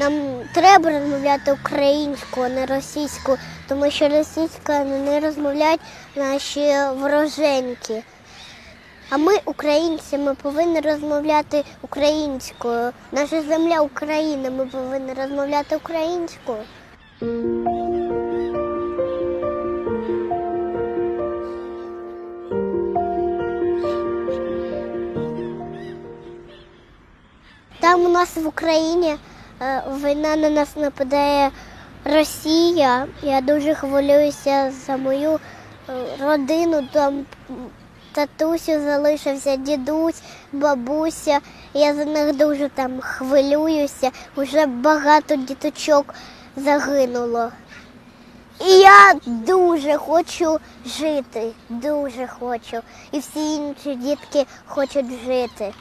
Нам треба розмовляти українською, а не російською, тому що російською не розмовляють наші вороженьки. А ми, українці, ми повинні розмовляти українською. Наша земля Україна, ми повинні розмовляти українською. Там у нас в Україні війна на нас нападає Росія. Я дуже хвилююся за мою е, родину. Там татусю залишився, дідусь, бабуся. Я за них дуже там хвилююся. Уже багато діточок загинуло. І я дуже хочу жити, дуже хочу. І всі інші дітки хочуть жити.